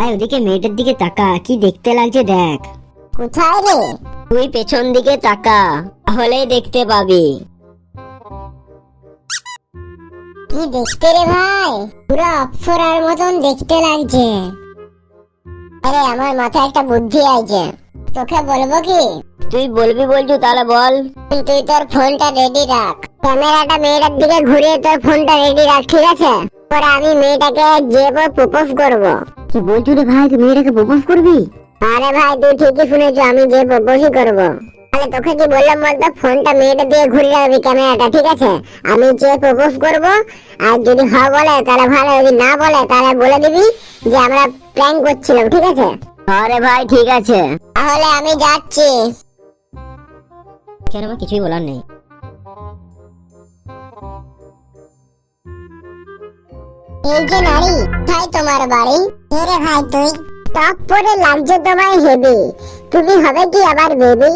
ভাই ওদিকে মেয়েটার দিকে তাকা। কি দেখতে লাগছে দেখ। কোথায় রে? তুই পেছন দিকে তাকা তাহলেই দেখতে পাবি। কি দেখতে রে ভাই? পুরো অপ্সরার মতন দেখতে লাগছে। আরে আমার মাথায় একটা বুদ্ধি আছে তোকে বলব কি? তুই বলবি বলছু তাহলে বল। তুই তোর ফোনটা রেডি রাখ। ক্যামেরাটা মেয়েটার দিকে ঘুরিয়ে তোর ফোনটা রেডি রাখ ঠিক আছে? পরে আমি মেয়েটাকে যেবো প্রপোজ করব। কি বলছু রে ভাই? তুই মেয়েটাকে প্রপোজ করবি? আরে ভাই তুই ঠিকই শুনেছো আমি যে প্রপোজই করব। তাহলে তোকে কি বললাম বলতো ফোনটা মেয়েটা দিয়ে ঘুরিয়ে রাখবি ক্যামেরাটা ঠিক আছে? আমি যে প্রপোজ করব আর যদি হ্যাঁ বলে তাহলে ভালো যদি না বলে তাহলে বলে দিবি যে আমরা প্ল্যান করছিলাম ঠিক আছে? আরে ভাই ঠিক আছে। তাহলে আমি যাচ্ছি। কেন কিছুই বলার নেই। এই নারী তাই তোমার বাড়ি। কে রে ভাই তুই টপ পরে লাগছে তোমায় হেভি তুমি হবে কি আবার বেবি?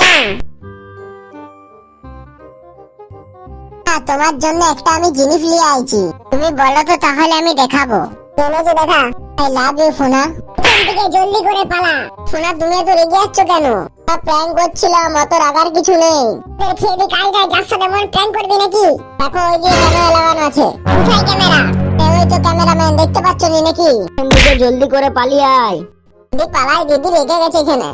না। তোমার জন্য একটা আমি জিনিস নিয়ে আইছি। তুমি বলো তো তাহলে আমি দেখাবো। চলো যে দেখা? আই লাভ ইউ, সোনা। থেকে জলদি করে পালা। সোনা, তুমি এত রেগে যাচ্ছ কেন? প্র্যাঙ্ক করছিলাম অত রাগার কিছু নেই। খেয়ে দি কাল যাই যার সাথে মন প্র্যাঙ্ক করবি নাকি? দেখো, ওই যে ক্যামেরা লাগানো আছে। কোথায় ক্যামেরা ওই তো ক্যামেরাম্যান দেখতে পাচ্ছ নি নাকি? জলদি করে পালিয়ে আয়। পালাই দিদি রেখে গেছে এখানে।